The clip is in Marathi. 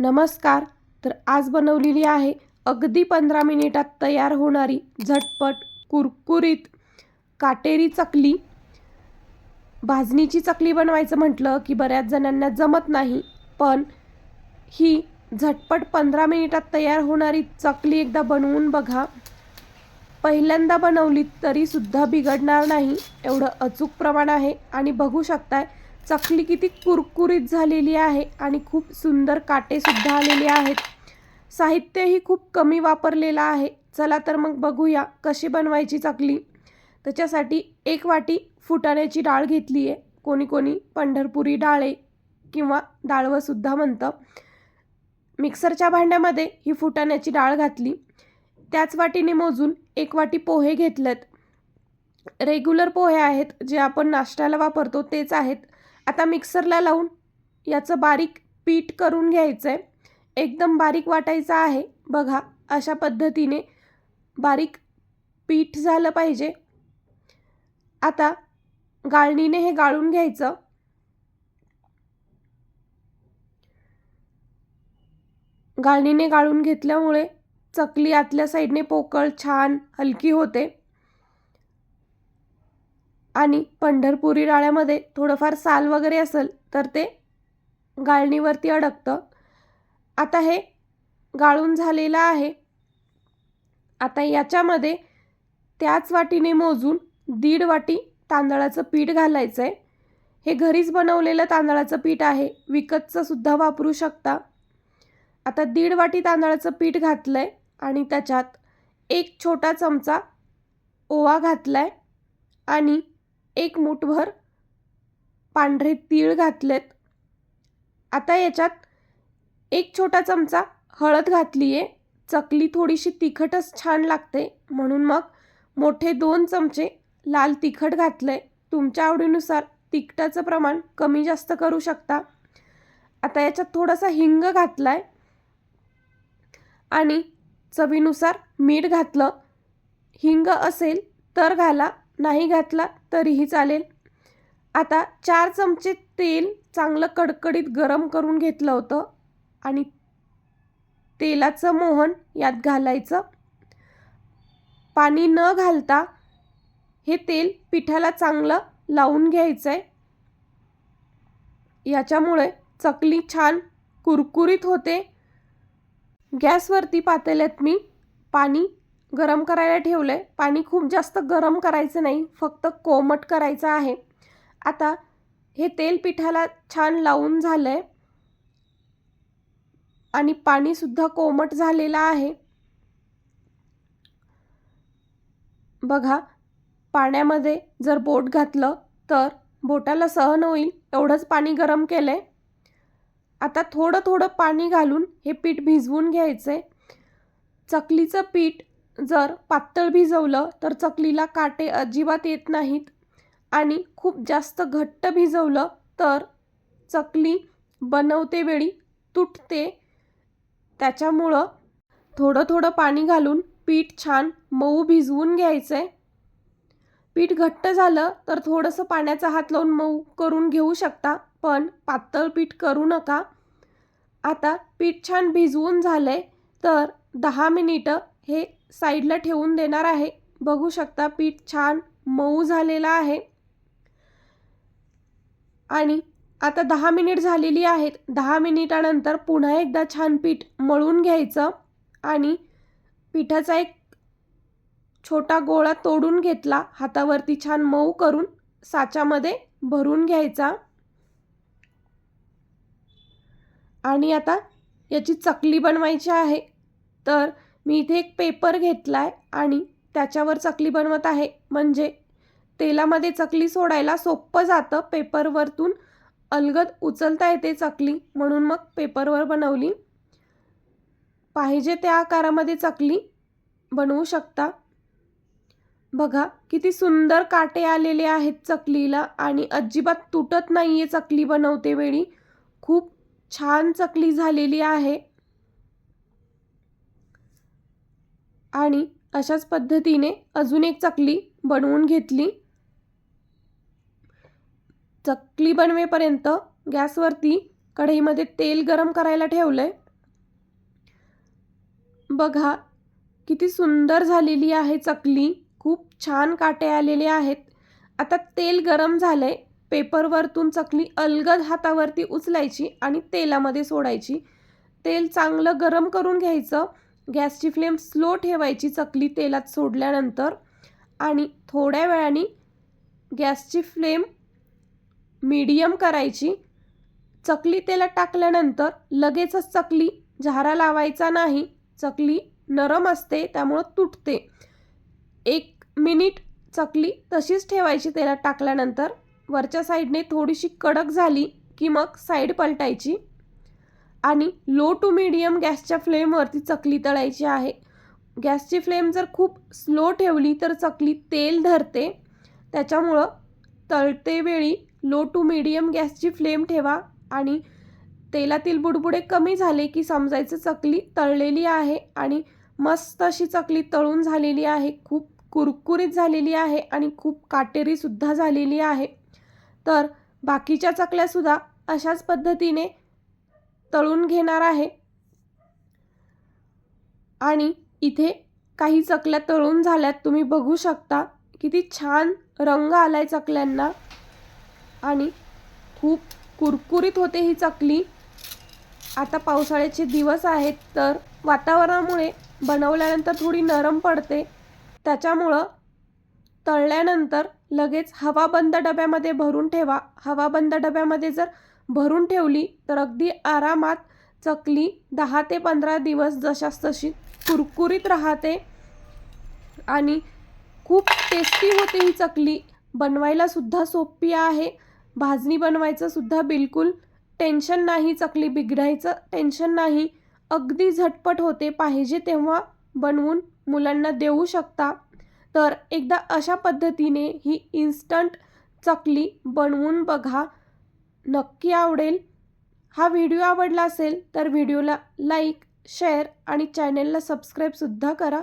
नमस्कार. तर आज बनवलेली आहे अगदी पंधरा मिनिटात तयार होणारी झटपट कुरकुरीत काटेरी चकली. भाजणीची चकली बनवायचं म्हटलं की बऱ्याच जणांना जमत नाही पण ही झटपट पंधरा मिनिटात तयार होणारी चकली एकदा बनवून बघा. पहिल्यांदा बनवली तरीसुद्धा बिघडणार नाही एवढं अचूक प्रमाण आहे. आणि बघू शकताय चकली किती कुरकुरीत झालेली आहे आणि खूप सुंदर काटेसुद्धा आलेले आहेत. साहित्यही खूप कमी वापरलेलं आहे. चला तर मग बघूया कशी बनवायची चकली. त्याच्यासाठी एक वाटी फुटाण्याची डाळ घेतली आहे. कोणी कोणी पंढरपुरी डाळे किंवा डाळवंसुद्धा म्हणतं. मिक्सरच्या भांड्यामध्ये ही फुटाण्याची डाळ घातली. त्याच वाटीने मोजून एक वाटी पोहे घेतलेत. रेग्युलर पोहे आहेत. जे आपण नाश्त्याला वापरतो तेच आहेत. आता मिक्सरला लावून याचं बारीक पीठ करून घ्यायचं आहे एकदम बारीक वाटायचं आहे. बघा अशा पद्धतीने बारीक पीठ झालं पाहिजे. आता गाळणीने हे गाळून घ्यायचं. गाळणीने गाळून घेतल्यामुळे चकली आतल्या साईडने पोकळ छान हलकी होते. आणि पंढरपुरी डाळ्यामध्ये थोडंफार साल वगैरे असेल तर ते गाळणीवरती अडकतं. आता हे गाळून झालेलं आहे. आता याच्यामध्ये त्याच वाटीने मोजून दीड वाटी तांदळाचं पीठ घालायचं आहे हे घरीच बनवलेलं तांदळाचं पीठ आहे. विकतचं सुद्धा वापरू शकता. आता दीड वाटी तांदळाचं पीठ घातलं आहे आणि त्याच्यात एक छोटा चमचा ओवा घातला आहे आणि एक मूठभर पांढरे तीळ घातलेत. आता याच्यात एक छोटा चमचा हळद घातली आहे चकली थोडीशी तिखटच छान लागते. म्हणून मग मोठे दोन चमचे लाल तिखट घातलं आहे तुमच्या आवडीनुसार तिखटाचं प्रमाण कमी जास्त करू शकता. आता याच्यात थोडासा हिंग घातला आहे आणि चवीनुसार मीठ घातलं. हिंग असेल तर घाला. नाही घातला तरीही चालेल. आता चार चमचे तेल चांगलं कडकडीत गरम करून घेतलं होतं आणि तेलाचं मोहन यात घालायचं. पाणी न घालता हे तेल पिठाला चांगलं लावून घ्यायचं आहे याच्यामुळे चकली छान कुरकुरीत होते. गॅसवरती पातेल्यात मी पाणी गरम करायला ठेवलं आहे पाणी खूप जास्त गरम करायचं नाही फक्त कोमट करायचं आहे. आता हे तेल पिठाला छान लावून झालं आहे आणि पाणीसुद्धा कोमट झालेलं आहे. बघा पाण्यामध्ये जर बोट घातलं तर बोटाला सहन होईल एवढंच पाणी गरम केलं आहे आता थोडं थोडं पाणी घालून हे पीठ भिजवून घ्यायचं आहे चकलीचं पीठ जर पातळ भिजवलं तर चकलीला काटे अजिबात येत नाहीत. आणि खूप जास्त घट्ट भिजवलं तर चकली बनवते वेळी तुटते. त्याच्यामुळं थोडं थोडं पाणी घालून पीठ छान मऊ भिजवून घ्यायचं आहे पीठ घट्ट झालं तर थोडंसं पाण्याचा हात लावून मऊ करून घेऊ शकता पण पातळ पीठ करू नका. आता पीठ छान भिजवून झालं आहे तर दहा मिनिटं हे साईडला ठेवून देणार आहे. बघू शकता पीठ छान मऊ झालेलं आहे. आणि आता दहा मिनिट झालेली आहेत. दहा मिनिटानंतर पुन्हा एकदा छान पीठ मळून घ्यायचं आणि पिठाचा एक छोटा गोळा तोडून घेतला. हातावरती छान मऊ करून साच्यामध्ये भरून घ्यायचा. आणि आता याची चकली बनवायची आहे. तर मी इथे एक पेपर घेतला आहे आणि त्याच्यावर चकली बनवत आहे. म्हणजे तेलामध्ये चकली सोडायला सोपं जातं. पेपरवरतून अलगद उचलता येते चकली म्हणून मग पेपरवर बनवली. पाहिजे त्या आकारामध्ये चकली बनवू शकता. बघा किती सुंदर काटे आलेले आहेत चकलीला आणि अजिबात तुटत नाही आहे चकली बनवते वेळी खूप छान चकली झालेली आहे. आणि अशाच पद्धतीने अजून एक चकली बनवून घेतली. चकली बनवेपर्यंत गॅसवरती कढईमध्ये तेल गरम करायला ठेवलं आहे बघा किती सुंदर झालेली आहे चकली. खूप छान काटे आलेले आहेत. आता तेल गरम झालंय. पेपरवरतून चकली अलगद हातावरती उचलायची आणि तेलामध्ये सोडायची. तेल चांगलं गरम करून घ्यायचं. गॅसची फ्लेम स्लो ठेवायची चकली तेलात सोडल्यानंतर आणि थोड्या वेळाने गॅसची फ्लेम मीडियम करायची. चकली तेलात टाकल्यानंतर लगेचच चकली झारा लावायचा नाही. चकली नरम असते त्यामुळं तुटते. एक मिनिट चकली तशीच ठेवायची तेलात टाकल्यानंतर वरच्या साईडने थोडीशी कडक झाली की मग साईड पलटायची. आणि लो टू मिडियम गॅसच्या फ्लेमवरती चकली तळायची आहे. गॅसची फ्लेम जर खूप स्लो ठेवली तर चकली तेल धरते. त्याच्यामुळं तळते वेळी लो टू मिडियम गॅसची फ्लेम ठेवा आणि तेलातील बुडबुडे कमी झाले की समजायचं चकली तळलेली आहे आणि मस्त अशी चकली तळून झालेली आहे. खूप कुरकुरीत झालेली आहे आणि खूप काटेरीसुद्धा झालेली आहे. तर बाकीच्या चकल्यासुद्धा अशाच पद्धतीने तळून घेणार आहे. आणि इथे काही चकल्या तळून झाल्यात. तुम्ही बघू शकता किती छान रंग आलाय चकल्यांना. आणि खूप कुरकुरीत होते ही चकली. आता पावसाळ्याचे दिवस आहेत तर वातावरणामुळे बनवल्यानंतर थोडी नरम पडते. त्याच्यामुळं तळल्यानंतर लगेच हवाबंद डब्यामध्ये भरून ठेवा. हवाबंद डब्यामध्ये जर भरून ठेवली तर अगदी आरामात चकली दहा ते पंधरा दिवस जशास तशी कुरकुरीत राहते आणि खूप टेस्टी होते ही चकली. बनवायला सुद्धा सोपी आहे. भाजणी बनवायचं सुद्धा बिलकुल टेन्शन नाही चकली बिघडायचं टेन्शन नाही. अगदी झटपट होते पाहिजे तेव्हा बनवून मुलांना देऊ शकता. तर एकदा अशा पद्धतीने ही इन्स्टंट चकली बनवून बघा. नक्की आवडेल. हा व्हिडिओ आवडला असेल तर व्हिडिओला लाईक शेअर आणि चॅनेलला सबस्क्राईबसुद्धा करा.